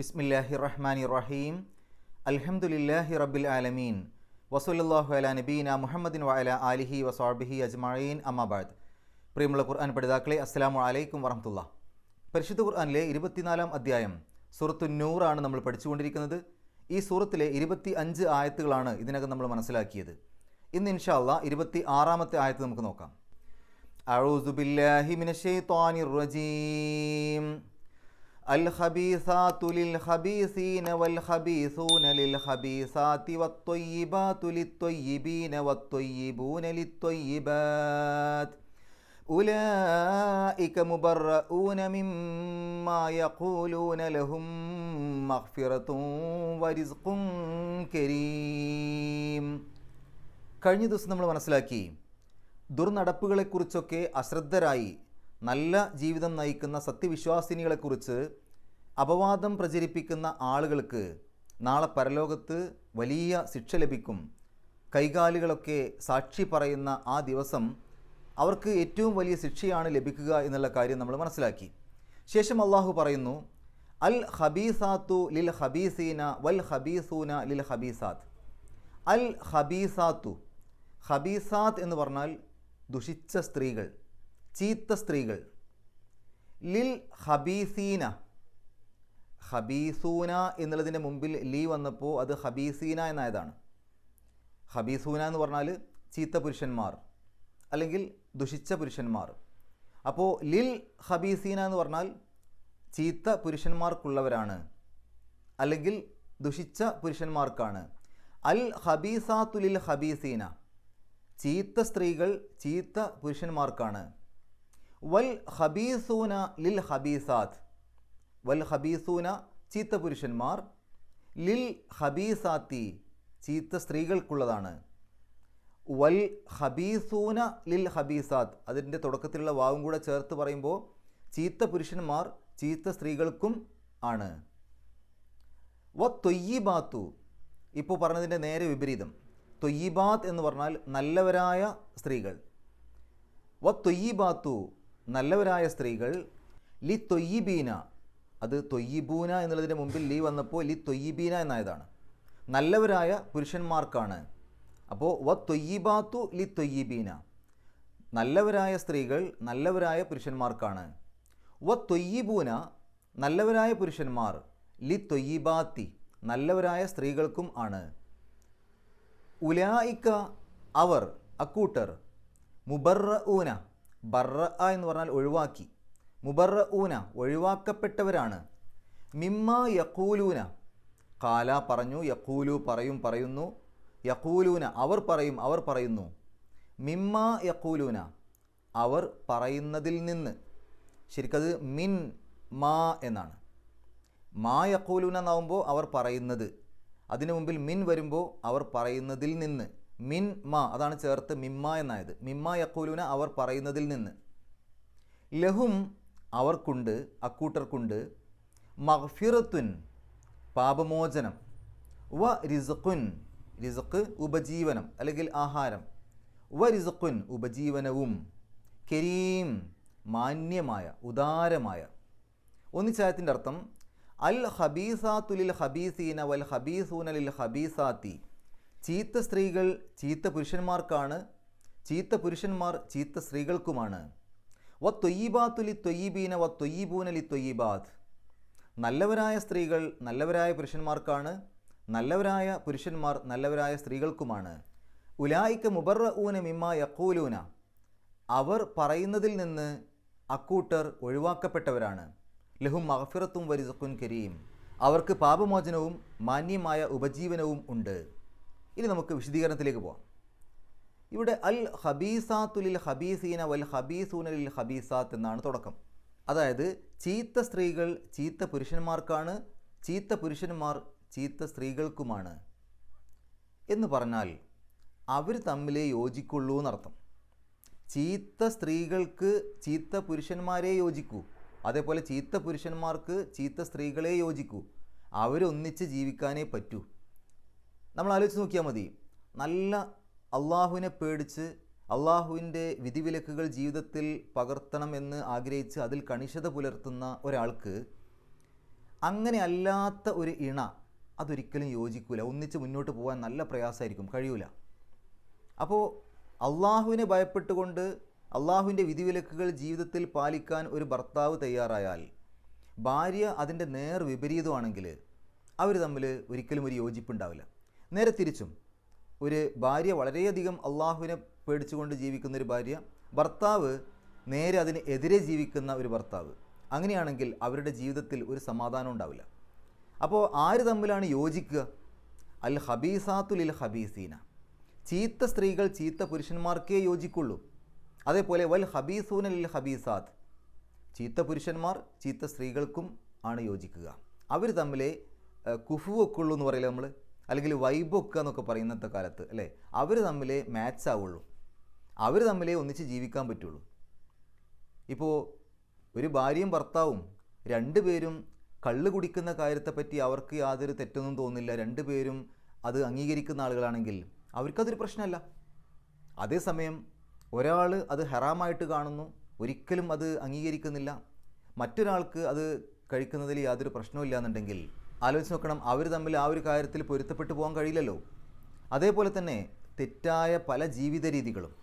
ബിസ്മില്ലാഹി റഹ്മാനി റഹീം അൽഹമുല്ലാഹി റബ്ബിൽ ആലമീൻ. വസൂലല്ലാഹു അല നബീന മുഹമ്മദിൻ വഅല ആലിഹി വസാബിഹി അജ്മഈൻ. അമ്മാബാദ് പ്രിയമുള്ള ഖുർആൻ പഠിതാക്കളെ അസ്സാം അലൈക്കും വറഹമുല്ല പരിശുദ്ധ ഖുർആനിലെ ഇരുപത്തിനാലാം അധ്യായം സൂറത്തു നൂറാണ് നമ്മൾ പഠിച്ചുകൊണ്ടിരിക്കുന്നത്. ഈ സൂറത്തിലെ ഇരുപത്തി അഞ്ച് ആയത്തുകളാണ് ഇതിനകം നമ്മൾ മനസ്സിലാക്കിയത്. ഇന്ന് ഇൻഷാല്ല ഇരുപത്തി ആറാമത്തെ ആയത്ത് നമുക്ക് നോക്കാം. റജീം. الخبيثات للخبيثين والخبيثون للخبيثات والطيبات للطيبين والطيبون للطيبات أولئك مبرؤون مما يقولون لهم مغفرة ورزق كريم കഴിഞ്ഞ ദിവസം നമ്മൾ മനസ്സിലാക്കി ദുർനടപ്പുകളെക്കുറിച്ചൊക്കെ അശ്രദ്ധരായി നല്ല ജീവിതം നയിക്കുന്ന സത്യവിശ്വാസിനികളെക്കുറിച്ച് അപവാദം പ്രചരിപ്പിക്കുന്ന ആളുകൾക്ക് നാളെ പരലോകത്ത് വലിയ ശിക്ഷ ലഭിക്കും. കൈകാലുകളൊക്കെ സാക്ഷി പറയുന്ന ആ ദിവസം അവർക്ക് ഏറ്റവും വലിയ ശിക്ഷയാണ് ലഭിക്കുക എന്നുള്ള കാര്യം നമ്മൾ മനസ്സിലാക്കി. ശേഷം അള്ളാഹു പറയുന്നു അൽ ഹബീസാത്തു ലിൽ ഹബീസീന വൽ ഹബീസൂന ലിൽ ഹബീസാത്ത് അൽ ഹബീസാത്തു ഹബീസാത്ത് എന്ന് പറഞ്ഞാൽ ദുഷിച്ച സ്ത്രീകൾ. ചീത്ത സ്ത്രീകൾ. ലിൽ ഹബീസീന ഹബീസൂന എന്നുള്ളതിന്റെ മുമ്പിൽ ലീ വന്നപ്പോൾ അത് ഹബീസീന എന്നായതാണ്. ഹബീസൂന എന്ന് പറഞ്ഞാൽ ചീത്ത പുരുഷന്മാർ അല്ലെങ്കിൽ ദുഷിച്ച പുരുഷന്മാർ. അപ്പോൾ ലിൽ ഹബീസീന എന്ന് പറഞ്ഞാൽ ചീത്ത പുരുഷന്മാർക്കുള്ളവരാണ് അല്ലെങ്കിൽ ദുഷിച്ച പുരുഷന്മാർക്കാണ്. അൽ ഹബീസാത്തുലിൽ ഹബീസീന ചീത്ത സ്ത്രീകൾ ചീത്ത പുരുഷന്മാർക്കാണ്. വൽ ഹബീസൂന ലിൽ ഹബീസാത്ത് വൽ ഹബീസൂന ചീത്ത പുരുഷന്മാർ ലിൽ ഹബീസാത്തി ചീത്ത സ്ത്രീകൾക്കുള്ളതാണ്. വൽ ഹബീസൂന ലിൽ ഹബീസാത്ത് അതിന്റെ തുടക്കത്തിലുള്ള വാവും കൂടെ ചേർത്ത് പറയുമ്പോൾ ചീത്ത പുരുഷന്മാർ ചീത്ത സ്ത്രീകൾക്കും ആണ്. വ തൊയ്യിബാത്തു. ഇപ്പോൾ പറഞ്ഞതിന്റെ നേരെ വിപരീതം. തൊയ്യിബാത്ത് എന്ന് പറഞ്ഞാൽ നല്ലവരായ സ്ത്രീകൾ. വ തൊയ്യിബാത്തു നല്ലവരായ സ്ത്രീകൾ ലി തൊയ്യിബീന അത് തൊയ്യിബൂന എന്നുള്ളതിന്റെ മുമ്പിൽ ലീ വന്നപ്പോൾ ലി തൊയ്യിബീന എന്നായതാണ്. നല്ലവരായ പുരുഷന്മാർക്കാണ്. അപ്പോൾ വ തൊയ്യിബാത്തു ലി തൊയ്യിബീന. നല്ലവരായ സ്ത്രീകൾ നല്ലവരായ പുരുഷന്മാർക്കാണ്. വ തൊയ്യിബൂന നല്ലവരായ പുരുഷന്മാർ ലി തൊയ്യിബാത്തി നല്ലവരായ സ്ത്രീകൾക്കും ആണ്. ഉലായിക്ക അവർ അക്കൂട്ടർ മുബർറ ഊന ബർറ എന്ന് പറഞ്ഞാൽ ഒഴിവാക്കി. മുബർറ ഊന ഒഴിവാക്കപ്പെട്ടവരാണ്. മിമ്മ യക്കൂലൂന കാല പറഞ്ഞു യക്കൂലു പറയും പറയുന്നു. യക്കൂലൂന അവർ പറയും അവർ പറയുന്നു. മിമ്മ യക്കൂലൂന അവർ പറയുന്നതിൽ നിന്ന്. ശരിക്കത് മിൻ മാ എന്നാണ്. മാ യക്കൂലൂന എന്നാവുമ്പോൾ അവർ പറയുന്നത്. അതിനു മുമ്പിൽ മിൻ വരുമ്പോൾ അവർ പറയുന്നതിൽ നിന്ന്. മിൻ മാ അതാണ് ചേർത്ത് മിമ്മ എന്നായത്. മിമ്മ യക്കൂലൂന അവർ പറയുന്നതിൽ നിന്ന്. ലഹും അവർക്കുണ്ട് അക്കൂട്ടർക്കുണ്ട്. മഹ്ഫിറത്തുൻ പാപമോചനം. വ റിസഖുൻ റിസഖ് ഉപജീവനം അല്ലെങ്കിൽ ആഹാരം. വ റിസഖുൻ ഉപജീവനവും. കരീം മാന്യമായ ഉദാരമായ. ഒന്നിച്ചായത്തിന്റെ അർത്ഥം അൽ ഹബീസാത്തുലിൽ ഹബീസീന വൽ ഹബീസൂന ലിൽ ഹബീസാത്തി ചീത്ത സ്ത്രീകൾ ചീത്ത പുരുഷന്മാർക്കാണ് ചീത്ത പുരുഷന്മാർ ചീത്ത സ്ത്രീകൾക്കുമാണ്. വ തൊയ്യിബാത്തുലി തൊയ്യിബീന വ തൊയ്യീബൂനലി തൊയ്യിബാത്ത്. നല്ലവരായ സ്ത്രീകൾ നല്ലവരായ പുരുഷന്മാർക്കാണ് നല്ലവരായ പുരുഷന്മാർ നല്ലവരായ സ്ത്രീകൾക്കുമാണ്. ഉലായിക്ക മുബറ ഊന മിമ്മ യക്കൂലൂന അവർ പറയുന്നതിൽ നിന്ന് അക്കൂട്ടർ ഒഴിവാക്കപ്പെട്ടവരാണ്. ലഹും മഹഫിറത്തും വരിസക്കുൻ കരീം. അവർക്ക് പാപമോചനവും മാന്യമായ ഉപജീവനവും ഉണ്ട്. ഇനി നമുക്ക് വിശദീകരണത്തിലേക്ക് പോകാം ഇവിടെ അൽ ഹബീസാത്തുലിൽ ഹബീസീന വൽ ഹബീസൂനലിൽ ഹബീസാത്ത് എന്നാണ് തുടക്കം. അതായത് ചീത്ത സ്ത്രീകൾ ചീത്ത പുരുഷന്മാർക്കാണ് ചീത്ത പുരുഷന്മാർ ചീത്ത സ്ത്രീകൾക്കുമാണ് എന്ന് പറഞ്ഞാൽ അവർ തമ്മിലേ യോജിക്കുള്ളൂ എന്നർത്ഥം. ചീത്ത സ്ത്രീകൾക്ക് ചീത്ത പുരുഷന്മാരെ യോജിക്കൂ. അതേപോലെ ചീത്ത പുരുഷന്മാർക്ക് ചീത്ത സ്ത്രീകളെ യോജിക്കൂ. അവരൊന്നിച്ച് ജീവിക്കാനേ പറ്റൂ. നമ്മൾ ആലോചിച്ച് നോക്കിയാൽ മതി. നല്ല അള്ളാഹുവിനെ പേടിച്ച് അള്ളാഹുവിന്റെ വിധിവിലക്കുകൾ ജീവിതത്തിൽ പകർത്തണം എന്ന് ആഗ്രഹിച്ച് അതിൽ കണിശത പുലർത്തുന്ന ഒരാൾക്ക് അങ്ങനെ അല്ലാത്ത ഒരു ഇണ അതൊരിക്കലും യോജിക്കൂല. ഒന്നിച്ച് മുന്നോട്ട് പോകാൻ നല്ല പ്രയാസമായിരിക്കും. കഴിയൂല. അപ്പോൾ അള്ളാഹുവിനെ ഭയപ്പെട്ടുകൊണ്ട് അള്ളാഹുവിന്റെ വിധിവിലക്കുകൾ ജീവിതത്തിൽ പാലിക്കാൻ ഒരു ഭർത്താവ് തയ്യാറായാൽ ഭാര്യ അതിന്റെ നേർ വിപരീതമാണെങ്കിൽ അവർ തമ്മിൽ ഒരിക്കലും ഒരു യോജിപ്പുണ്ടാവില്ല. നേരെ തിരിച്ചും. ഒരു ഭാര്യ വളരെയധികം അള്ളാഹുവിനെ പേടിച്ചുകൊണ്ട് ജീവിക്കുന്ന ഒരു ഭാര്യ ഭർത്താവ് നേരെ അതിന് എതിരെ ജീവിക്കുന്ന ഒരു ഭർത്താവ്. അങ്ങനെയാണെങ്കിൽ അവരുടെ ജീവിതത്തിൽ ഒരു സമാധാനം ഉണ്ടാവില്ല. അപ്പോൾ ആര് തമ്മിലാണ് യോജിക്കുക? അൽ ഹബീസാത്തുലിൽ ഹബീസീന. ചീത്ത സ്ത്രീകൾ ചീത്ത പുരുഷന്മാർക്കേ യോജിക്കുള്ളൂ. അതേപോലെ വൽ ഹബീസൂനലിൽ ഹബീസാത്ത് ചീത്ത പുരുഷന്മാർ ചീത്ത സ്ത്രീകൾക്കും ആണ് യോജിക്കുക. അവർ തമ്മിലെ കുഫു വെക്കുള്ളൂ എന്ന് പറയില്ല നമ്മൾ അല്ലെങ്കിൽ വൈബ് വെക്കുക എന്നൊക്കെ പറയുന്നത്തെ കാലത്ത് അല്ലേ? അവർ തമ്മിലേ മാച്ച് ആവുള്ളൂ. അവർ തമ്മിലേ ഒന്നിച്ച് ജീവിക്കാൻ പറ്റുള്ളൂ. ഇപ്പോൾ ഒരു ഭാര്യയും ഭർത്താവും രണ്ടുപേരും കള്ള് കുടിക്കുന്ന കാര്യത്തെപ്പറ്റി അവർക്ക് യാതൊരു തെറ്റൊന്നും തോന്നില്ല രണ്ടുപേരും അത് അംഗീകരിക്കുന്ന ആളുകളാണെങ്കിൽ അവർക്കതൊരു പ്രശ്നമല്ല. അതേസമയം ഒരാൾ അത് ഹെറാമായിട്ട് കാണുന്നു ഒരിക്കലും അത് അംഗീകരിക്കുന്നില്ല. മറ്റൊരാൾക്ക് അത് കഴിക്കുന്നതിൽ യാതൊരു പ്രശ്നവും എന്നുണ്ടെങ്കിൽ ആലോചിച്ച് നോക്കണം. അവർ തമ്മിൽ ആ ഒരു കാര്യത്തിൽ പൊരുത്തപ്പെട്ടു പോകാൻ കഴിയില്ലല്ലോ. അതേപോലെ തന്നെ തെറ്റായ പല ജീവിത രീതികളും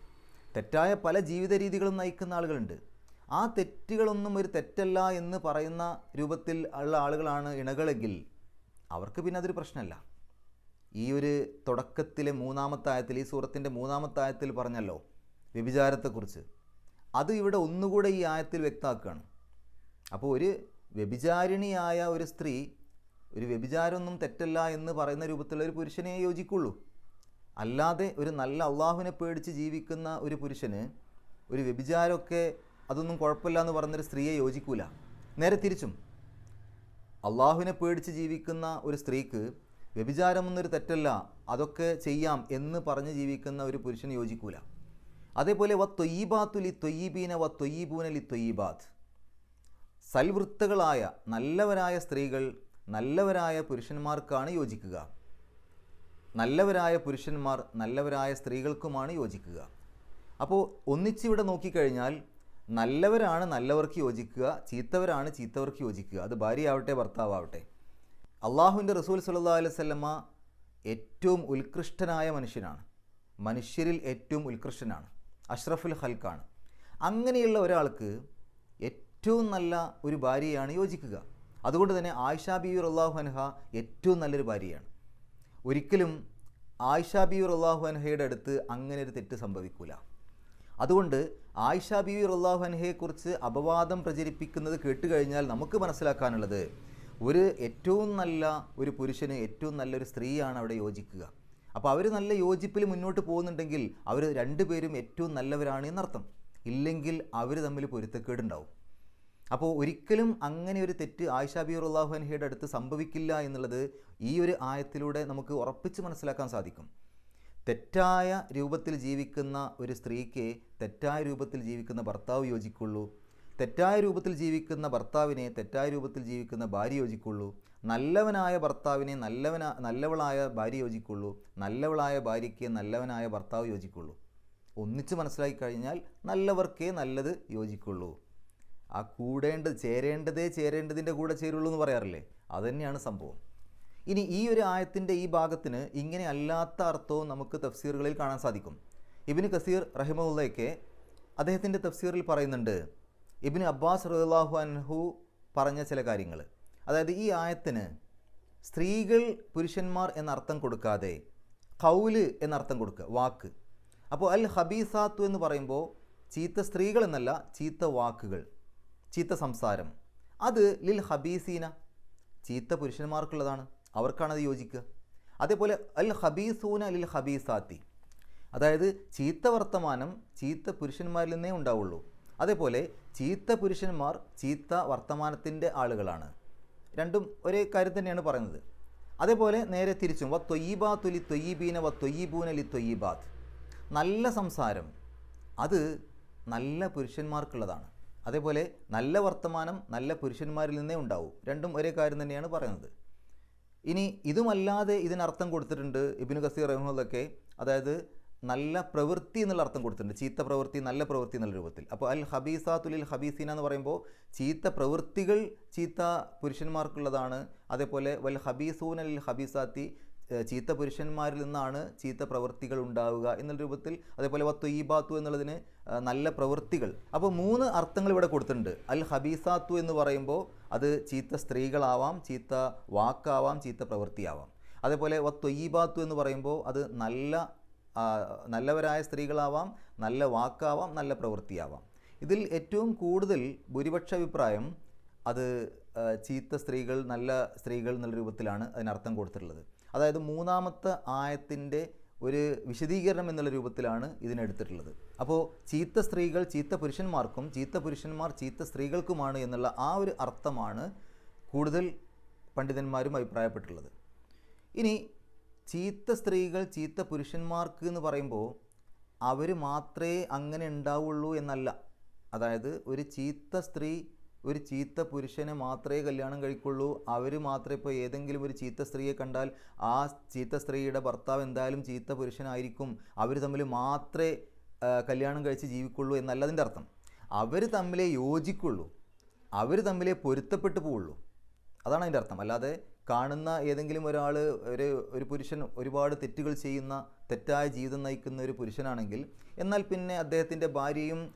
തെറ്റായ പല ജീവിത രീതികളും നയിക്കുന്ന ആളുകളുണ്ട്. ആ തെറ്റുകളൊന്നും ഒരു തെറ്റല്ല എന്ന് പറയുന്ന രൂപത്തിൽ ഉള്ള ആളുകളാണ് ഇണകളെങ്കിൽ അവർക്ക് പിന്നെ അതൊരു പ്രശ്നമല്ല. ഈ ഒരു തുടക്കത്തിലെ മൂന്നാമത്തായത്തിൽ ഈ സൂറത്തിന്റെ മൂന്നാമത്തായത്തിൽ പറഞ്ഞല്ലോ വ്യഭിചാരത്തെക്കുറിച്ച്. അത് ഇവിടെ ഒന്നുകൂടെ ഈ ആയത്തിൽ വ്യക്തമാക്കുകയാണ്. അപ്പോൾ ഒരു വ്യഭിചാരിണിയായ ഒരു സ്ത്രീ ഒരു വ്യഭിചാരമൊന്നും തെറ്റല്ല എന്ന് പറയുന്ന രൂപത്തിലുള്ള ഒരു പുരുഷനെ യോജിക്കുള്ളൂ. അല്ലാതെ ഒരു നല്ല അള്ളാഹുവിനെ പേടിച്ച് ജീവിക്കുന്ന ഒരു പുരുഷന് ഒരു വ്യഭിചാരമൊക്കെ അതൊന്നും കുഴപ്പമില്ല എന്ന് പറയുന്നൊരു സ്ത്രീയെ യോജിക്കൂല. നേരെ തിരിച്ചും. അള്ളാഹുവിനെ പേടിച്ച് ജീവിക്കുന്ന ഒരു സ്ത്രീക്ക് വ്യഭിചാരമൊന്നൊരു തെറ്റല്ല അതൊക്കെ ചെയ്യാം എന്ന് പറഞ്ഞ് ജീവിക്കുന്ന ഒരു പുരുഷന് യോജിക്കൂല. അതേപോലെ വ തൊയ്യീബാത്തു ലി തൊയ്യീബീന വ തൊയ്യീബൂന ലി തൊയ്യീബാത്ത്. സൽവൃത്തകളായ നല്ലവരായ സ്ത്രീകൾ നല്ലവരായ പുരുഷന്മാർക്കാണ് യോജിക്കുക. നല്ലവരായ പുരുഷന്മാർ നല്ലവരായ സ്ത്രീകൾക്കുമാണ് യോജിക്കുക. അപ്പോൾ ഒന്നിച്ചിവിടെ നോക്കിക്കഴിഞ്ഞാൽ നല്ലവരാണ് നല്ലവർക്ക് യോജിക്കുക ചീത്തവരാണ് ചീത്തവർക്ക് യോജിക്കുക. അത് ഭാര്യയാവട്ടെ ഭർത്താവട്ടെ അള്ളാഹുവിന്റെ റസൂൽ സല്ലാ അലൈഹി സ്വല്ലമ്മ ഏറ്റവും ഉത്കൃഷ്ടനായ മനുഷ്യനാണ്. മനുഷ്യരിൽ ഏറ്റവും ഉത്കൃഷ്ടനാണ്. അഷ്റഫുൽ ഹൽക്കാണ് അങ്ങനെയുള്ള ഒരാൾക്ക് ഏറ്റവും നല്ല ഒരു ഭാര്യയാണ് യോജിക്കുക. അതുകൊണ്ട് തന്നെ ആയിഷ ബിയൂർ അള്ളാഹു അൻഹ ഏറ്റവും നല്ലൊരു ഭാര്യയാണ്. ഒരിക്കലും ആയിഷ ബിയൂർ അള്ളാഹു അൻഹയുടെ അടുത്ത് അങ്ങനെ ഒരു തെറ്റ് സംഭവിക്കൂല. അതുകൊണ്ട് ആയിഷ ബിയൂർ അള്ളാഹു അൻഹയെക്കുറിച്ച് അപവാദം പ്രചരിപ്പിക്കുന്നത് കേട്ടുകഴിഞ്ഞാൽ നമുക്ക് മനസ്സിലാക്കാനുള്ളത് ഒരു ഏറ്റവും നല്ല ഒരു പുരുഷന് ഏറ്റവും നല്ലൊരു സ്ത്രീയാണ് അവിടെ യോജിക്കുക. അപ്പോൾ അവർ നല്ല യോജിപ്പിൽ മുന്നോട്ട് പോകുന്നുണ്ടെങ്കിൽ അവർ രണ്ടുപേരും ഏറ്റവും നല്ലവരാണ് എന്നർത്ഥം. ഇല്ലെങ്കിൽ അവർ തമ്മിൽ പൊരുത്തക്കേടുണ്ടാവും. അപ്പോൾ ഒരിക്കലും അങ്ങനെ ഒരു തെറ്റ് ആയിഷ ബി അൻഹയുടെ അടുത്ത് സംഭവിക്കില്ല എന്നുള്ളത് ഈ ഒരു ആയത്തിലൂടെ നമുക്ക് ഉറപ്പിച്ച് മനസ്സിലാക്കാൻ സാധിക്കും. തെറ്റായ രൂപത്തിൽ ജീവിക്കുന്ന ഒരു സ്ത്രീക്ക് തെറ്റായ രൂപത്തിൽ ജീവിക്കുന്ന ഭർത്താവ് യോജിക്കുള്ളൂ. തെറ്റായ രൂപത്തിൽ ജീവിക്കുന്ന ഭർത്താവിനെ തെറ്റായ രൂപത്തിൽ ജീവിക്കുന്ന ഭാര്യ യോജിക്കുള്ളൂ. നല്ലവനായ ഭർത്താവിനെ നല്ലവനാ നല്ലവളായ ഭാര്യ യോജിക്കുള്ളൂ. നല്ലവളായ ഭാര്യയ്ക്ക് നല്ലവനായ ഭർത്താവ് യോജിക്കുള്ളൂ. ഒന്നിച്ച് മനസ്സിലാക്കി കഴിഞ്ഞാൽ നല്ലവർക്കേ നല്ലത് യോജിക്കുള്ളൂ. ആ കൂടേണ്ടത് ചേരേണ്ടതേ ചേരേണ്ടതിന്റെ കൂടെ ചേരുള്ളൂ എന്ന് പറയാറില്ലേ? അതുതന്നെയാണ് സംഭവം. ഇനി ഈ ഒരു ആയത്തിന്റെ ഈ ഭാഗത്തിന് ഇങ്ങനെ അല്ലാത്ത അർത്ഥവും നമുക്ക് തഫ്സീറുകളിൽ കാണാൻ സാധിക്കും. ഇബിന് കസീർ റഹിമുള്ളയ്ക്ക് അദ്ദേഹത്തിന്റെ തഫ്സീറിൽ പറയുന്നുണ്ട് ഇബിന് അബ്ബാസ് റഹ്ലാഹു അൻഹു പറഞ്ഞ ചില കാര്യങ്ങൾ. അതായത് ഈ ആയത്തിന് സ്ത്രീകൾ പുരുഷന്മാർ എന്നർത്ഥം കൊടുക്കാതെ കൗൽ എന്നർത്ഥം കൊടുക്കുക വാക്ക്. അപ്പോൾ അൽ ഹബീസാത്തു എന്ന് പറയുമ്പോൾ ചീത്ത സ്ത്രീകൾ എന്നല്ല ചീത്ത വാക്കുകൾ. ചീത്ത സംസാരം. അത് ലിൽ ഹബീസീന ചീത്ത പുരുഷന്മാർക്കുള്ളതാണ്. അവർക്കാണ് അത് യോജിക്കുക. അതേപോലെ അൽ ഹബീസൂന ലിൽ ഹബീസാത്തി അതായത് ചീത്ത വർത്തമാനം ചീത്ത പുരുഷന്മാരിൽ നിന്നേ ഉണ്ടാവുള്ളൂ. അതേപോലെ ചീത്ത പുരുഷന്മാർ ചീത്ത വർത്തമാനത്തിന്റെ ആളുകളാണ്. രണ്ടും ഒരേ കാര്യം തന്നെയാണ് പറയുന്നത്. അതേപോലെ നേരെ തിരിച്ചും വ തൊയ്യബാത്തു ലി തൊയ്യീബീന വ തൊയ്യീബൂന ലി തൊയ്യീബാത്ത്. നല്ല സംസാരം. അത് നല്ല പുരുഷന്മാർക്കുള്ളതാണ്. അതേപോലെ നല്ല വർത്തമാനം നല്ല പുരുഷന്മാരിൽ നിന്നേ ഉണ്ടാവും. രണ്ടും ഒരേ കാര്യം തന്നെയാണ് പറയുന്നത്. ഇനി ഇതുമല്ലാതെ ഇതിനർത്ഥം കൊടുത്തിട്ടുണ്ട് ഇബിന് കസീർ റഹ്മുള്ളൊക്കെ അതായത് നല്ല പ്രവൃത്തി എന്നുള്ള അർത്ഥം കൊടുത്തിട്ടുണ്ട്. ചീത്ത പ്രവൃത്തി നല്ല പ്രവൃത്തി എന്നുള്ള രൂപത്തിൽ. അപ്പോൾ അൽ ഹബീസാത്തുലിൽ ഹബീസീന എന്ന് പറയുമ്പോൾ ചീത്ത പ്രവൃത്തികൾ ചീത്ത പുരുഷന്മാർക്കുള്ളതാണ്. അതേപോലെ വൽ ഹബീസൂൻ അൽ ഹബീസാത്തി ചീത്ത പുരുഷന്മാരിൽ നിന്നാണ് ചീത്ത പ്രവൃത്തികൾ ഉണ്ടാവുക എന്നുള്ള രൂപത്തിൽ അതേപോലെ വത്തൊയ്യബാത്തു എന്നുള്ളതിന് നല്ല പ്രവൃത്തികൾ. അപ്പോൾ മൂന്ന് അർത്ഥങ്ങൾ ഇവിടെ കൊടുത്തിട്ടുണ്ട്. അൽ ഹബീസാത്തു എന്ന് പറയുമ്പോൾ അത് ചീത്ത സ്ത്രീകളാവാം ചീത്ത വാക്കാവാം ചീത്ത പ്രവൃത്തിയാവാം. അതേപോലെ വത്തൊയ്യബാത്തു എന്ന് പറയുമ്പോൾ അത് നല്ല നല്ലവരായ സ്ത്രീകളാവാം നല്ല വാക്കാവാം നല്ല പ്രവൃത്തിയാവാം. ഇതിൽ ഏറ്റവും കൂടുതൽ ഭൂരിപക്ഷ അഭിപ്രായം അത് ചീത്ത സ്ത്രീകൾ നല്ല സ്ത്രീകൾ എന്നുള്ള രൂപത്തിലാണ് അതിനർത്ഥം കൊടുത്തിട്ടുള്ളത്. അതായത് മൂന്നാമത്തെ ആയത്തിന്റെ ഒരു വിശദീകരണം എന്നുള്ള രൂപത്തിലാണ് ഇതിനെടുത്തിട്ടുള്ളത്. അപ്പോൾ ചീത്ത സ്ത്രീകൾ ചീത്ത പുരുഷന്മാർക്കും ചീത്ത പുരുഷന്മാർ ചീത്ത സ്ത്രീകൾക്കുമാണ് എന്നുള്ള ആ ഒരു അർത്ഥമാണ് കൂടുതൽ പണ്ഡിതന്മാരും അഭിപ്രായപ്പെട്ടിട്ടുള്ളത്. ഇനി ചീത്ത സ്ത്രീകൾ ചീത്ത പുരുഷന്മാർക്ക് എന്ന് പറയുമ്പോൾ അവർ മാത്രമേ അങ്ങനെ ഉണ്ടാവുള്ളൂ എന്നല്ല. അതായത് ഒരു ചീത്ത സ്ത്രീ ഒരു ചീത്ത പുരുഷനെ മാത്രമേ കല്യാണം കഴിക്കുള്ളൂ. അവർ മാത്രമേ ഇപ്പോൾ ഏതെങ്കിലും ഒരു ചീത്ത സ്ത്രീയെ കണ്ടാൽ ആ ചീത്ത സ്ത്രീയുടെ ഭർത്താവ് എന്തായാലും ചീത്ത പുരുഷനായിരിക്കും. അവർ തമ്മിൽ മാത്രമേ കല്യാണം കഴിച്ച് ജീവിക്കുള്ളൂ എന്നല്ല അതിന്റെ അർത്ഥം. അവർ തമ്മിലേ യോജിക്കുള്ളൂ. അവർ തമ്മിലേ പൊരുത്തപ്പെട്ടു പോവുള്ളൂ. അതാണ് അതിന്റെ അർത്ഥം. അല്ലാതെ കാണുന്ന ഏതെങ്കിലും ഒരാൾ ഒരു ഒരു പുരുഷൻ ഒരുപാട് തെറ്റുകൾ ചെയ്യുന്ന തെറ്റായ ജീവിതം നയിക്കുന്ന ഒരു പുരുഷനാണെങ്കിൽ എന്നാൽ പിന്നെ അദ്ദേഹത്തിന്റെ ഭാര്യയും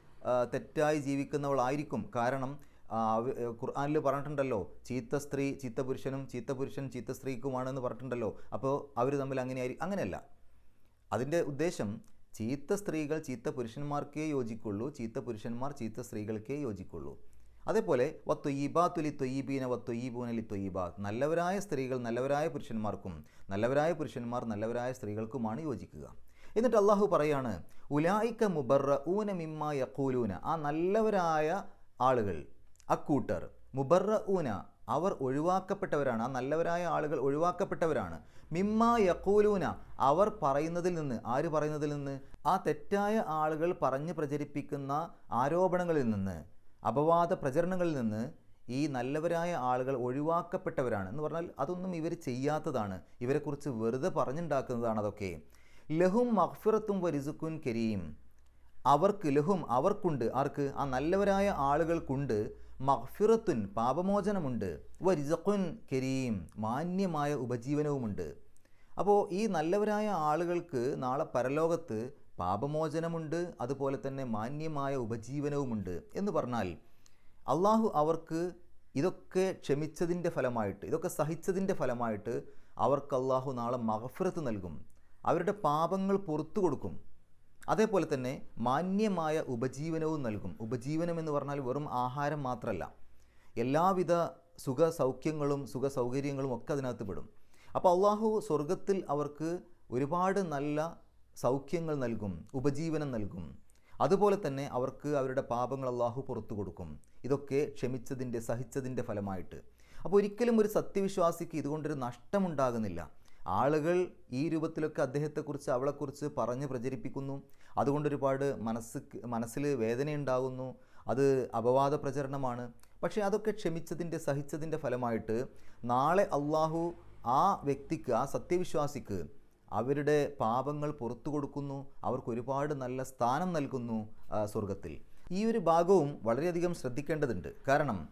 തെറ്റായി ജീവിക്കുന്നവളായിരിക്കും. കാരണം ഖുർആാനിൽ പറഞ്ഞിട്ടുണ്ടല്ലോ ചീത്ത സ്ത്രീ ചീത്ത പുരുഷനും ചീത്ത പുരുഷൻ ചീത്ത സ്ത്രീക്കുമാണെന്ന് പറഞ്ഞിട്ടുണ്ടല്ലോ. അപ്പോൾ അവർ തമ്മിൽ അങ്ങനെയായി അങ്ങനെയല്ല. അതിന്റെ ഉദ്ദേശം ചീത്ത സ്ത്രീകൾ ചീത്ത പുരുഷന്മാർക്കേ യോജിക്കുള്ളൂ ചീത്ത പുരുഷന്മാർ ചീത്ത സ്ത്രീകൾക്കേ യോജിക്കുള്ളൂ. അതേപോലെ വത്തൊയ്യബാത്തുലി തൊയ്യീബീന വത്തൊയ്യീബൂനലി തൊയ്യീബാ നല്ലവരായ സ്ത്രീകൾ നല്ലവരായ പുരുഷന്മാർക്കും നല്ലവരായ പുരുഷന്മാർ നല്ലവരായ സ്ത്രീകൾക്കുമാണ് യോജിക്കുക. എന്നിട്ട് അള്ളാഹു പറയാണ് ഉലായിക്ക മുബറ ഊന മിമ്മ യക്കൂലൂന ആ നല്ലവരായ ആളുകൾ അക്കൂട്ടർ മുബറ ഊന അവർ ഒഴിവാക്കപ്പെട്ടവരാണ് ആ നല്ലവരായ ആളുകൾ ഒഴിവാക്കപ്പെട്ടവരാണ്. മിമ്മ യക്കൂലൂന അവർ പറയുന്നതിൽ നിന്ന് ആര് പറയുന്നതിൽ നിന്ന്? ആ തെറ്റായ ആളുകൾ പറഞ്ഞ് പ്രചരിപ്പിക്കുന്ന ആരോപണങ്ങളിൽ നിന്ന് അപവാദ പ്രചരണങ്ങളിൽ നിന്ന് ഈ നല്ലവരായ ആളുകൾ ഒഴിവാക്കപ്പെട്ടവരാണ്. എന്ന് പറഞ്ഞാൽ അതൊന്നും ഇവർ ചെയ്യാത്തതാണ്. ഇവരെക്കുറിച്ച് വെറുതെ പറഞ്ഞുണ്ടാക്കുന്നതാണ് അതൊക്കെ. ലഹും മഹ്ഫിറത്തും വരിസുക്കുൻ കരീം. അവർക്ക് ലഹും അവർക്കുണ്ട്. ആർക്ക്? ആ നല്ലവരായ ആളുകൾക്കുണ്ട്. മഹ്ഫിറത്തുൻ പാപമോചനമുണ്ട്. വരിസഖുൻ കരീം മാന്യമായ ഉപജീവനവുമുണ്ട്. അപ്പോൾ ഈ നല്ലവരായ ആളുകൾക്ക് നാളെ പരലോകത്ത് പാപമോചനമുണ്ട് അതുപോലെ തന്നെ മാന്യമായ ഉപജീവനവുമുണ്ട് എന്ന് പറഞ്ഞാൽ അള്ളാഹു അവർക്ക് ഇതൊക്കെ ക്ഷമിച്ചതിന്റെ ഫലമായിട്ട് ഇതൊക്കെ സഹിച്ചതിന്റെ ഫലമായിട്ട് അവർക്ക് അള്ളാഹു നാളെ മഹഫിറത്ത് നൽകും. അവരുടെ പാപങ്ങൾ പുറത്തു കൊടുക്കും. അതേപോലെ തന്നെ മാന്യമായ ഉപജീവനവും നൽകും. ഉപജീവനം എന്ന് പറഞ്ഞാൽ വെറും ആഹാരം മാത്രമല്ല എല്ലാവിധ സുഖ സൗഖ്യങ്ങളും സുഖ സൗകര്യങ്ങളും ഒക്കെ അതിനകത്ത് പെടും. അപ്പോൾ അള്ളാഹു സ്വർഗത്തിൽ അവർക്ക് ഒരുപാട് നല്ല സൗഖ്യങ്ങൾ നൽകും ഉപജീവനം നൽകും. അതുപോലെ തന്നെ അവർക്ക് അവരുടെ പാപങ്ങൾ അള്ളാഹു പുറത്തു കൊടുക്കും. ഇതൊക്കെ ക്ഷമിച്ചതിന്റെ സഹിച്ചതിന്റെ ഫലമായിട്ട്. അപ്പോൾ ഒരിക്കലും ഒരു സത്യവിശ്വാസിക്ക് ഇതുകൊണ്ടൊരു നഷ്ടമുണ്ടാകുന്നില്ല. ആളുകൾ ഈ രൂപത്തിലൊക്കെ അദ്ദേഹത്തെക്കുറിച്ച് അവളെക്കുറിച്ച് പറഞ്ഞ് പ്രചരിപ്പിക്കുന്നു. അതുകൊണ്ട് ഒരുപാട് മനസ്സ് മനസ്സിൽ വേദനയുണ്ടാകുന്നു. അത് അപവാദ പ്രചരണമാണ്. പക്ഷേ അതൊക്കെ ക്ഷമിച്ചതിന്റെ സഹിച്ചതിന്റെ ഫലമായിട്ട് നാളെ അള്ളാഹു ആ വ്യക്തിക്ക് ആ സത്യവിശ്വാസിക്ക് അവരുടെ പാപങ്ങൾ പുറത്തു കൊടുക്കുന്നു. അവർക്ക് ഒരുപാട് നല്ല സ്ഥാനം നൽകുന്നു സ്വർഗത്തിൽ ഈ ഒരു ഭാഗവും വളരെയധികം ശ്രദ്ധിക്കേണ്ടതുണ്ട്. കാരണം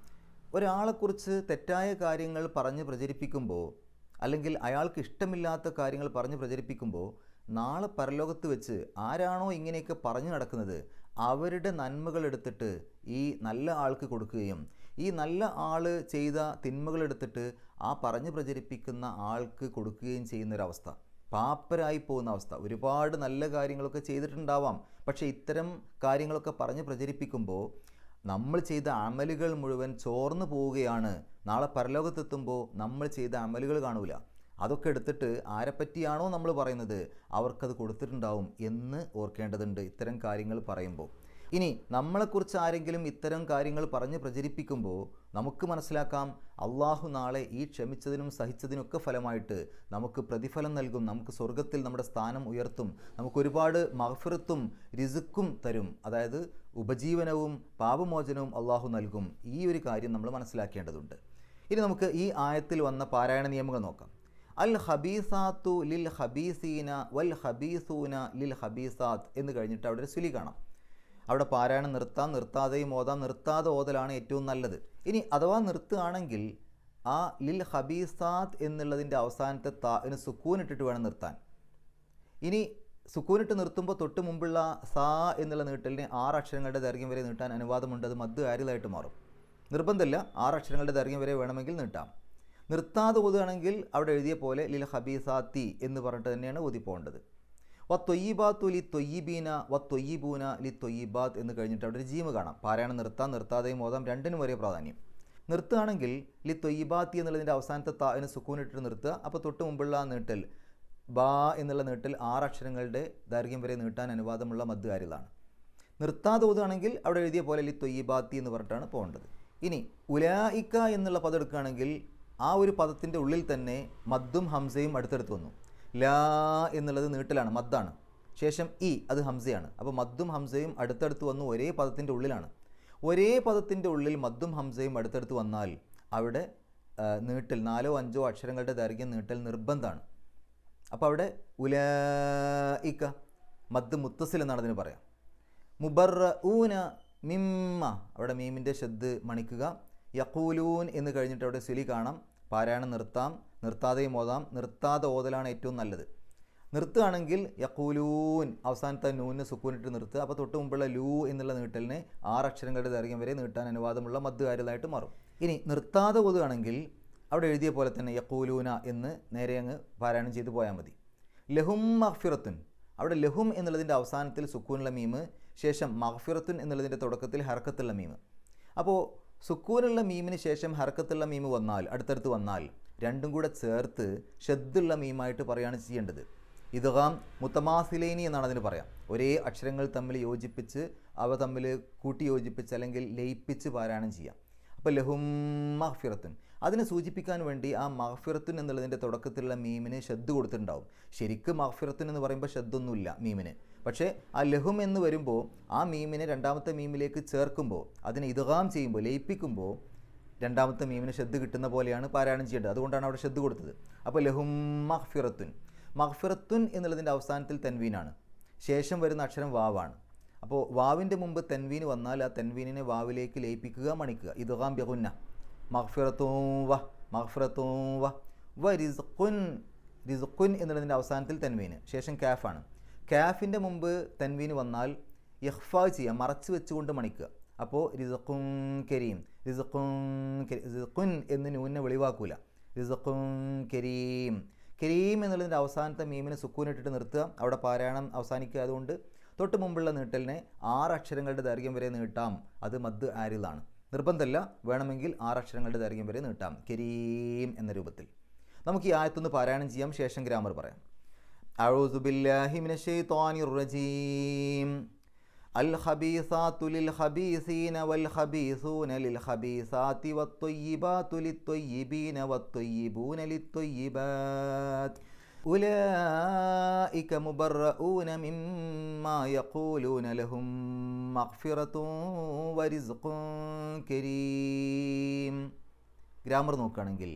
ഒരാളെക്കുറിച്ച് തെറ്റായ കാര്യങ്ങൾ പറഞ്ഞ് പ്രചരിപ്പിക്കുമ്പോൾ അല്ലെങ്കിൽ അയാൾക്ക് ഇഷ്ടമില്ലാത്ത കാര്യങ്ങൾ പറഞ്ഞ് പ്രചരിപ്പിക്കുമ്പോൾ നാളെ പരലോകത്ത് വെച്ച് ആരാണോ ഇങ്ങനെയൊക്കെ പറഞ്ഞു നടക്കുന്നത് അവരുടെ നന്മകൾ എടുത്തിട്ട് ഈ നല്ല ആൾക്ക് കൊടുക്കുകയും ഈ നല്ല ആൾ ചെയ്ത തിന്മകൾ എടുത്തിട്ട് ആ പറഞ്ഞു പ്രചരിപ്പിക്കുന്ന ആൾക്ക് കൊടുക്കുകയും ചെയ്യുന്നൊരവസ്ഥ. പാപ്പരായി പോകുന്ന അവസ്ഥ. ഒരുപാട് നല്ല കാര്യങ്ങളൊക്കെ ചെയ്തിട്ടുണ്ടാവാം. പക്ഷേ ഇത്തരം കാര്യങ്ങളൊക്കെ പറഞ്ഞ് പ്രചരിപ്പിക്കുമ്പോൾ നമ്മൾ ചെയ്ത അമലുകൾ മുഴുവൻ ചോർന്നു പോവുകയാണ്. നാളെ പരലോകത്തെത്തുമ്പോൾ നമ്മൾ ചെയ്ത അമലുകൾ കാണൂല. അതൊക്കെ എടുത്തിട്ട് ആരെപ്പറ്റിയാണോ നമ്മൾ പറയുന്നത്? അവർക്കത് കൊടുത്തിട്ടുണ്ടാവും എന്ന് ഓർക്കേണ്ടതുണ്ട്. ഇത്തരം കാര്യങ്ങൾ പറയുമ്പോൾ. ഇനി നമ്മളെക്കുറിച്ച് ആരെങ്കിലും ഇത്തരം കാര്യങ്ങൾ പറഞ്ഞ് പ്രചരിപ്പിക്കുമ്പോൾ നമുക്ക് മനസ്സിലാക്കാം അള്ളാഹു നാളെ ഈ ക്ഷമിച്ചതിനും സഹിച്ചതിനൊക്കെ ഫലമായിട്ട് നമുക്ക് പ്രതിഫലം നൽകും നമുക്ക് സ്വർഗത്തിൽ നമ്മുടെ സ്ഥാനം ഉയർത്തും നമുക്ക് ഒരുപാട് മഹഫിറത്തും രിസുക്കും തരും. അതായത് ഉപജീവനവും പാപമോചനവും അള്ളാഹു നൽകും. ഈ ഒരു കാര്യം നമ്മൾ മനസ്സിലാക്കേണ്ടതുണ്ട്. ഇനി നമുക്ക് ഈ ആയത്തിൽ വന്ന പാരായണ നിയമങ്ങൾ നോക്കാം. അൽ ഹബീസാത്തു ലിൽ ഹബീസീന വൽ ഹബീസൂന ലിൽ ഹബീസാത്ത് എന്ന് കഴിഞ്ഞിട്ട് അവിടെ ഒരു സുലി കാണാം. അവിടെ പാരായണം നിർത്താം നിർത്താതെയും ഓതാം. നിർത്താതെ ഓതലാണ് ഏറ്റവും നല്ലത്. ഇനി അഥവാ നിർത്തുകയാണെങ്കിൽ ആ ലിൽ ഹബീസാത്ത് എന്നുള്ളതിന്റെ അവസാനത്തെ താന് സുക്കൂനിട്ടിട്ട് വേണം നിർത്താൻ. ഇനി സുക്കൂനിട്ട് നിർത്തുമ്പോൾ തൊട്ട് മുമ്പുള്ള സാ എന്നുള്ള നീട്ടലിന് ആറ് അക്ഷരങ്ങളുടെ ദൈർഘ്യം വരെ നീട്ടാൻ അനുവാദമുണ്ട്. അത് മദ് ആരിലായിട്ട് മാറും. നിർബന്ധമില്ല. ആറ് അക്ഷരങ്ങളുടെ ദൈർഘ്യം വരെ വേണമെങ്കിൽ നീട്ടാം. നിർത്താതെ ഓതുകയാണെങ്കിൽ അവിടെ എഴുതിയ പോലെ ലിൽ ഹബീസാത്തി എന്ന് പറഞ്ഞിട്ട് തന്നെയാണ് ഓതിപ്പോകേണ്ടത്. വ ലി തൊയ്യിബീന വ ലി തൊയ്യിബാത്ത് എന്ന് കഴിഞ്ഞിട്ട് അവിടെ ഒരു ജീമ് കാണാം. പാരായണം നിർത്താൻ നിർത്താതെയും ഓതാം രണ്ടിനും ഒരേ പ്രാധാന്യം. നിർത്തുകയാണെങ്കിൽ ലി തൊയ്യിബാത്തി എന്നുള്ളതിന്റെ അവസാനത്തെ താവിന് സുക്കൂനിട്ട് നിർത്തുക. അപ്പോൾ തൊട്ട് മുമ്പുള്ള നീട്ടൽ ബാ എന്നുള്ള നീട്ടൽ ആറ് അക്ഷരങ്ങളുടെ ദൈർഘ്യം വരെ നീട്ടാൻ അനുവാദമുള്ള മദ്ദുകാരികളാണ്. നിർത്താതെ ഓതുകയാണെങ്കിൽ അവിടെ എഴുതിയ പോലെ ലി തൊയ്യിബാത്തി എന്ന് പറഞ്ഞിട്ടാണ് പോകേണ്ടത്. ഇനി ഉലായിക്ക എന്നുള്ള പദം എടുക്കുകയാണെങ്കിൽ ആ ഒരു പദത്തിന്റെ ഉള്ളിൽ തന്നെ മദ്ദും ഹംസയും അടുത്തടുത്ത് വന്നു. ലാ എന്നുള്ളത് നീട്ടലാണ് മദ്ദാണ്. ശേഷം ഇ അത് ഹംസയാണ്. അപ്പോൾ മദ്ദും ഹംസയും അടുത്തടുത്ത് വന്ന് ഒരേ പദത്തിന്റെ ഉള്ളിലാണ്. ഒരേ പദത്തിന്റെ ഉള്ളിൽ മദ്ദും ഹംസയും അടുത്തടുത്ത് വന്നാൽ അവിടെ നീട്ടിൽ നാലോ അഞ്ചോ അക്ഷരങ്ങളുടെ ദൈർഘ്യം നീട്ടൽ നിർബന്ധമാണ്. അപ്പോൾ അവിടെ ഉല ഇക്ക മദ് മുത്തസിൽ എന്നാണ് അതിന് പറയാം. മുബർ ഊന മിമ്മ അവിടെ മീമിന്റെ ശബ്ദ് മണിക്കുക യക്കൂലൂൻ എന്ന് കഴിഞ്ഞിട്ട് അവിടെ സുലി കാണാം. പാരായണം നിർത്താം നിർത്താതെയും ഓതാം. നിർത്താതെ ഓതലാണ് ഏറ്റവും നല്ലത്. നിർത്തുകയാണെങ്കിൽ യക്കൂലൂൻ അവസാനത്തെ നൂന് സുക്കൂനിട്ട് നിർത്തുക അപ്പോൾ തൊട്ട് മുമ്പുള്ള ലൂ എന്നുള്ള നീട്ടലിന് ആറ് അക്ഷരങ്ങളുടെ ദൈർഘ്യം വരെ നീട്ടാൻ അനുവാദമുള്ള മദ്ദുകാരികളായിട്ട് മാറും. ഇനി നിർത്താതെ ഓതുകയാണെങ്കിൽ അവിടെ എഴുതിയ പോലെ തന്നെ യക്കൂലൂന എന്ന് നേരെ അങ്ങ് പാരായണം ചെയ്തു പോയാൽ മതി. ലഹും മഹ്ഫിറത്തുൻ അവിടെ ലഹും എന്നുള്ളതിന്റെ അവസാനത്തിൽ സുക്കൂനുള്ള മീമ് ശേഷം മഹ്ഫിറത്തുൻ എന്നുള്ളതിന്റെ തുടക്കത്തിൽ ഹർക്കത്തുള്ള മീമ്. അപ്പോൾ സുക്കൂനുള്ള മീമിന് ശേഷം ഹർക്കത്തുള്ള മീമ് വന്നാൽ അടുത്തടുത്ത് വന്നാൽ രണ്ടും കൂടെ ചേർത്ത് ഷെദ്ദുള്ള മീമായിട്ട് പറയുകയാണ് ചെയ്യേണ്ടത്. ഇതുകാം മുത്തമാസിലേനി എന്നാണ് അതിന് പറയാം. ഒരേ അക്ഷരങ്ങൾ തമ്മിൽ യോജിപ്പിച്ച് അവ തമ്മിൽ കൂട്ടി യോജിപ്പിച്ച് അല്ലെങ്കിൽ ലയിപ്പിച്ച് പാരായണം ചെയ്യാം. അപ്പോൾ ലഹും മഹ്ഫിറത്തുൻ. അതിനെ സൂചിപ്പിക്കാൻ വേണ്ടി ആ മഹ്ഫിറത്തുൻ എന്നുള്ളതിന്റെ തുടക്കത്തിലുള്ള മീമിന് ഷദ്ദ് കൊടുത്തിട്ടുണ്ടാവും. ശരിക്കും മഹ്ഫിറത്തുൻ എന്ന് പറയുമ്പോൾ ഷദ്ദൊന്നുമില്ല മീമിന്. പക്ഷേ ആ ലഹും എന്ന് വരുമ്പോൾ ആ മീമിനെ രണ്ടാമത്തെ മീമിലേക്ക് ചേർക്കുമ്പോൾ അതിനെ ഇതുകാം ചെയ്യുമ്പോൾ ലയിപ്പിക്കുമ്പോൾ രണ്ടാമത്തെ മീമിന് ശ്രദ്ധ കിട്ടുന്ന പോലെയാണ് പാരായണം ചെയ്യേണ്ടത്. അതുകൊണ്ടാണ് അവിടെ ശ്രദ്ധ കൊടുത്തത്. അപ്പോൾ ലഹും മഹ്ഫിറത്തുൻ മഹ്ഫിറത്തുൻ എന്നുള്ളതിന്റെ അവസാനത്തിൽ തെൻവീനാണ്. ശേഷം വരുന്ന അക്ഷരം വാവാണ്. അപ്പോൾ വാവിന്റെ മുമ്പ് തെൻവീൻ വന്നാൽ ആ തെൻവീനിനെ വാവിലേക്ക് ലയിപ്പിക്കുക മണിക്കുക. ഇതുകാം ബഹുന്ന മഹ്ഫിറത്തും വ മഹ്ഫിറത്തും വ. വ റിസ്ഖുൻ റിസ്ഖുൻ എന്നുള്ളതിന്റെ അവസാനത്തിൽ തെൻവീന്. ശേഷം കാഫാണ്. കാഫിന്റെ മുമ്പ് തെൻവീന് വന്നാൽ യഹ്ഫ ചെയ്യുക മറച്ചു വെച്ചുകൊണ്ട് മണിക്കുക. അപ്പോൾ റിസഖുൻ കരീം റിസഖുൻ കരീ- റിസ്ഖുൻ എന്ന് നൂനെ വെളിവാക്കൂല. റിസഖുൻ കരീം. കരീം എന്നുള്ളതിന്റെ അവസാനത്തെ മീമിനെ സുക്കൂനിട്ടിട്ട് നിർത്തുക. അവിടെ പാരായണം അവസാനിക്കുക അതുകൊണ്ട് തൊട്ട് മുമ്പുള്ള നീട്ടലിനെ ആറ് അക്ഷരങ്ങളുടെ ദൈർഘ്യം വരെ നീട്ടാം. അത് മദ് ആരിലാണ്. നിർബന്ധമല്ല വേണമെങ്കിൽ ആറ് അക്ഷരങ്ങളുടെ ദൈർഘ്യം വരെ നീട്ടാം. കരീം എന്ന രൂപത്തിൽ. നമുക്ക് ഈ ആയത്തൊന്ന് പാരായണം ചെയ്യാം. ശേഷം ഗ്രാമർ പറയാം. أعوذ بالله من الشيطان الرجيم الخبيثات للخبيثين والخبيثون للخبيثات والطيبات للطيبين والطيبون للطيبات أولئك مبرؤون مما يقولون لهم مغفرة ورزق كريم ഗ്രാമർ നോക്കുകയാണെങ്കിൽ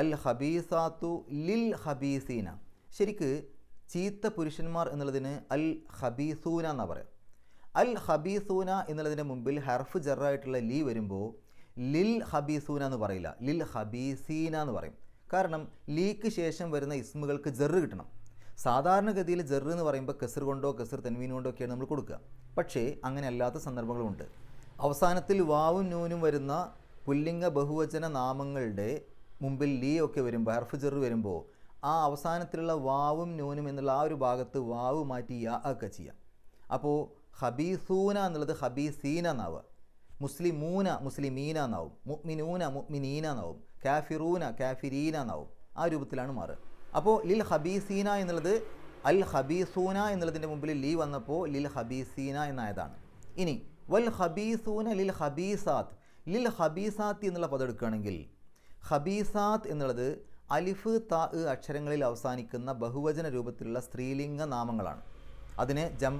അൽ ഹബീസാത്തു ലിൽ ഹബീസീന ശരിക്ക് ചീത്ത പുരുഷന്മാർ എന്നുള്ളതിന് അൽ ഹബീസൂന എന്നാണ് പറയാം. അൽ ഹബീസൂന എന്നുള്ളതിന്റെ മുമ്പിൽ ഹർഫ് ജറായിട്ടുള്ള ലീ വരുമ്പോൾ ലിൽ ഹബീസൂന എന്ന് പറയില്ല. ലിൽ ഹബീസീന എന്ന് പറയും. കാരണം ലീക്ക് ശേഷം വരുന്ന ഇസ്മുകൾക്ക് ജെറ് കിട്ടണം. സാധാരണഗതിയിൽ ജെറ് എന്ന് പറയുമ്പോൾ കെസർ കൊണ്ടോ കെസർ തെൻവീൻ കൊണ്ടോ ഒക്കെയാണ് നമ്മൾ കൊടുക്കുക. പക്ഷേ അങ്ങനെ അല്ലാത്ത സന്ദർഭങ്ങളുമുണ്ട്. അവസാനത്തിൽ വാവും നൂനും വരുന്ന പുല്ലിംഗ ബഹുവചന നാമങ്ങളുടെ മുമ്പിൽ ലീ ഒക്കെ വരുമ്പോൾ ഹർഫ് ജെറ് വരുമ്പോൾ ആ അവസാനത്തിലുള്ള വാവും നൂനും എന്നുള്ള ആ ഒരു ഭാഗത്ത് വാവ് മാറ്റി യാ ഒക്കെ ചെയ്യാം. അപ്പോൾ ഹബീസൂന എന്നുള്ളത് ഹബീസീന എന്നാവുക. മുസ്ലിമൂന മുസ്ലിമീന എന്നാവും. മുഅ്മിനൂന മുഅ്മിനീന എന്നാവും. കാഫിറൂന കാഫിരീന എന്നാവും. ആ രൂപത്തിലാണ് മാറുക. അപ്പോൾ ലിൽ ഹബീസീന എന്നുള്ളത് അൽ ഹബീസൂന എന്നുള്ളതിന്റെ മുമ്പിൽ ലീ വന്നപ്പോൾ ലിൽ ഹബീസീന എന്നായതാണ്. ഇനി വൽ ഹബീസൂന ലിൽ ഹബീസാത്ത്. ലിൽ ഹബീസാത്ത് എന്നുള്ള പദം എടുക്കുകയാണെങ്കിൽ ഹബീസാത്ത് എന്നുള്ളത് അലിഫ് താ അക്ഷരങ്ങളിൽ അവസാനിക്കുന്ന ബഹുവചന രൂപത്തിലുള്ള സ്ത്രീലിംഗ നാമങ്ങളാണ്. അതിനെ ജം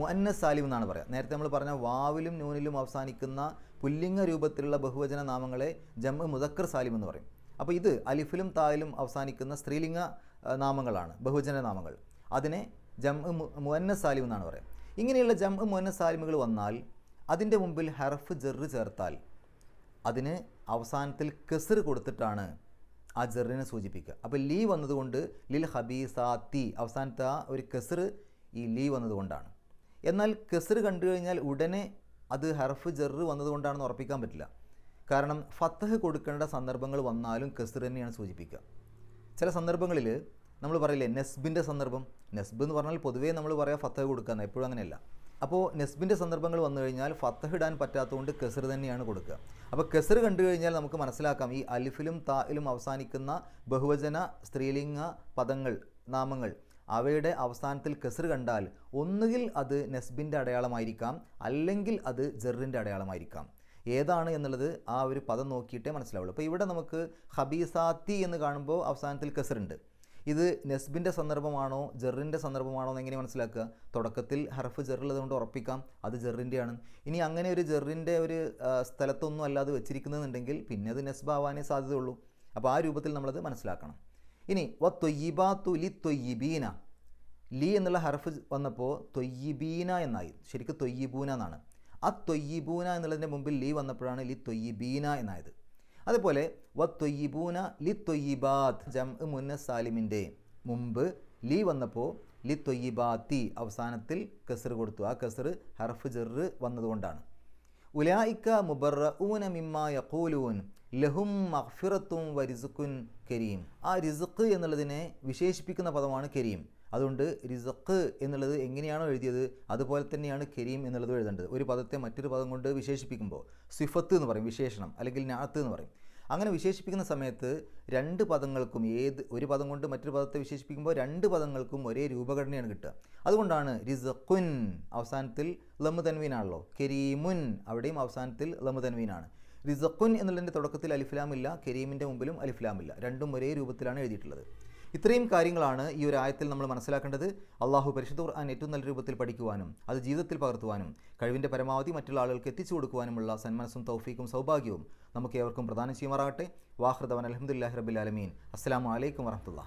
മുഅന്ന സാലിം എന്നാണ് പറയുക നേരത്തെ നമ്മൾ പറഞ്ഞ വാവിലും നൂനിലും അവസാനിക്കുന്ന പുല്ലിംഗ രൂപത്തിലുള്ള ബഹുവചന നാമങ്ങളെ ജം മുദക്കർ സാലിം എന്ന് പറയും. അപ്പോൾ ഇത് അലിഫിലും തായിലും അവസാനിക്കുന്ന സ്ത്രീലിംഗ നാമങ്ങളാണ് ബഹുവചന നാമങ്ങൾ. അതിനെ ജം മുഅന്ന സാലിം എന്നാണ് പറയുക ഇങ്ങനെയുള്ള ജം മുഅന്ന സാലിമുകൾ വന്നാൽ അതിന്റെ മുമ്പിൽ ഹർഫ് ജെറ് ചേർത്താൽ അതിന് അവസാനത്തിൽ കെസർ കൊടുത്തിട്ടാണ് ആ ജെറിനെ സൂചിപ്പിക്കുക. അപ്പോൾ ലീ വന്നതുകൊണ്ട് ലിൽ ഹബീസാത്തി അവസാനത്തെ ആ ഒരു കെസർ ഈ ലീ വന്നതുകൊണ്ടാണ്. എന്നാൽ കെസർ കണ്ടു കഴിഞ്ഞാൽ ഉടനെ അത് ഹർഫ് ജെറ് വന്നതുകൊണ്ടാണെന്ന് ഉറപ്പിക്കാൻ പറ്റില്ല. കാരണം ഫത്തഹ് കൊടുക്കേണ്ട സന്ദർഭങ്ങൾ വന്നാലും കെസർ തന്നെയാണ് സൂചിപ്പിക്കുക. ചില സന്ദർഭങ്ങളിൽ നമ്മൾ പറയില്ലേ നെസ്ബിന്റെ സന്ദർഭം. നെസ്ബ് എന്ന് പറഞ്ഞാൽ പൊതുവേ നമ്മൾ പറയാം ഫത്തഹ് കൊടുക്കുക എപ്പോഴും അങ്ങനെയല്ല. അപ്പോൾ നെസ്ബിന്റെ സന്ദർഭങ്ങൾ വന്നു കഴിഞ്ഞാൽ ഫത്തഹ് ഇടാൻ പറ്റാത്തതുകൊണ്ട് കെസർ തന്നെയാണ് കൊടുക്കുക. അപ്പോൾ കെസർ കണ്ടു കഴിഞ്ഞാൽ നമുക്ക് മനസ്സിലാക്കാം ഈ അലിഫിലും തായിലും അവസാനിക്കുന്ന ബഹുവചന സ്ത്രീലിംഗ പദങ്ങൾ നാമങ്ങൾ അവയുടെ അവസാനത്തിൽ കെസർ കണ്ടാൽ ഒന്നുകിൽ അത് നെസ്ബിന്റെ അടയാളമായിരിക്കാം അല്ലെങ്കിൽ അത് ജെറിന്റെ അടയാളമായിരിക്കാം. ഏതാണ് എന്നുള്ളത് ആ ഒരു പദം നോക്കിയിട്ടേ മനസ്സിലാവുള്ളൂ. അപ്പോൾ ഇവിടെ നമുക്ക് ഹബീസാത്തി എന്ന് കാണുമ്പോൾ അവസാനത്തിൽ കെസറുണ്ട് ഇത് നെസ്ബിന്റെ സന്ദർഭമാണോ ജെറിന്റെ സന്ദർഭമാണോ എന്ന് എങ്ങനെ മനസ്സിലാക്കുക? തുടക്കത്തിൽ ഹർഫ് ജെറിലതുകൊണ്ട് കൊണ്ട് ഉറപ്പിക്കാം അത് ജെറിന്റെയാണ്. ഇനി അങ്ങനെ ഒരു ജെറിന്റെ ഒരു സ്ഥലത്തൊന്നും അല്ലാതെ വെച്ചിരിക്കുന്നുണ്ടെങ്കിൽ പിന്നെ അത് നെസ്ബ് ആവാനേ സാധ്യതയുള്ളൂ. അപ്പോൾ ആ രൂപത്തിൽ നമ്മളത് മനസ്സിലാക്കണം. ഇനി വ തൊയ്യിബാത്തു ലി തൊയ്യിബീന. ലി എന്നുള്ള ഹർഫ് വന്നപ്പോൾ തൊയ്യിബീന എന്നായി. ശരിക്കും തൊയ്യിബൂന എന്നാണ്. ആ തൊയ്യിബൂന എന്നുള്ളതിന്റെ മുമ്പിൽ ലീ വന്നപ്പോഴാണ് ലി തൊയ്യിബീന എന്നായത്. അതുപോലെ വ തൊയ്യിബൂന ലി തൊയ്യിബാത്ത് ജം മുന്ന സാലിമിന്റെ മുമ്പ് ലീ വന്നപ്പോൾ ലി തൊയ്യിബാത്തി അവസാനത്തിൽ കസർ കൊടുത്തു. ആ കസർ ഹർഫ് ജെറ് വന്നതുകൊണ്ടാണ്. ഉലായിക്ക മുബറ ഊന മിമ്മ യഖൂലൂൻ ലഹും അഫിറത്തും വരിസുക്കുൻ കരീം. ആ റിസുക്ക് എന്നുള്ളതിനെ വിശേഷിപ്പിക്കുന്ന പദമാണ് കരീം. അതുകൊണ്ട് റിസക്ക് എന്നുള്ളത് എങ്ങനെയാണോ എഴുതിയത് അതുപോലെ തന്നെയാണ് കരീം എന്നുള്ളത് എഴുതേണ്ടത്. ഒരു പദത്തെ മറ്റൊരു പദം കൊണ്ട് വിശേഷിപ്പിക്കുമ്പോൾ സിഫത്ത് എന്ന് പറയും വിശേഷണം അല്ലെങ്കിൽ നാത്ത് എന്ന് പറയും. അങ്ങനെ വിശേഷിപ്പിക്കുന്ന സമയത്ത് രണ്ട് പദങ്ങൾക്കും ഏത് ഒരു പദം കൊണ്ട് മറ്റൊരു പദത്തെ വിശേഷിപ്പിക്കുമ്പോൾ രണ്ട് പദങ്ങൾക്കും ഒരേ രൂപഘടനയാണ് കിട്ടുക. അതുകൊണ്ടാണ് റിസക്കുൻ അവസാനത്തിൽ ലമു തൻവീനാണല്ലോ കരീമുൻ അവിടെയും അവസാനത്തിൽ ലമു തൻവീനാണ്. റിസക്കുൻ എന്നുള്ളതിന്റെ തുടക്കത്തിൽ അലിഫ്ലാമില്ല കരീമിന്റെ മുമ്പിലും അലിഫ്ലാമില്ല രണ്ടും ഒരേ രൂപത്തിലാണ് എഴുതിയിട്ടുള്ളത്. ഇത്രയും കാര്യങ്ങളാണ് ഈ ഒരു ആയത്തിൽ നമ്മൾ മനസ്സിലാക്കേണ്ടത്. അള്ളാഹു പരിശുദ്ധ ഖുർആൻ ഏറ്റവും നല്ല രൂപത്തിൽ പഠിക്കുവാനും അത് ജീവിതത്തിൽ പകർത്തുവാനും കഴിവിന്റെ പരമാവധി മറ്റുള്ള ആളുകൾക്ക് എത്തിച്ചു കൊടുക്കുവാനുമുള്ള സന്മനസ്സും തൗഫീക്കും സൗഭാഗ്യവും നമുക്ക് ഏവർക്കും പ്രദാനം ചെയ്യുമാറാകട്ടെ. വാഹൃദവൻ അലഹമുല്ലാഹി റബിൽ അലമീൻ അസ്സാം വലൈക്കും വറഹമുല്ല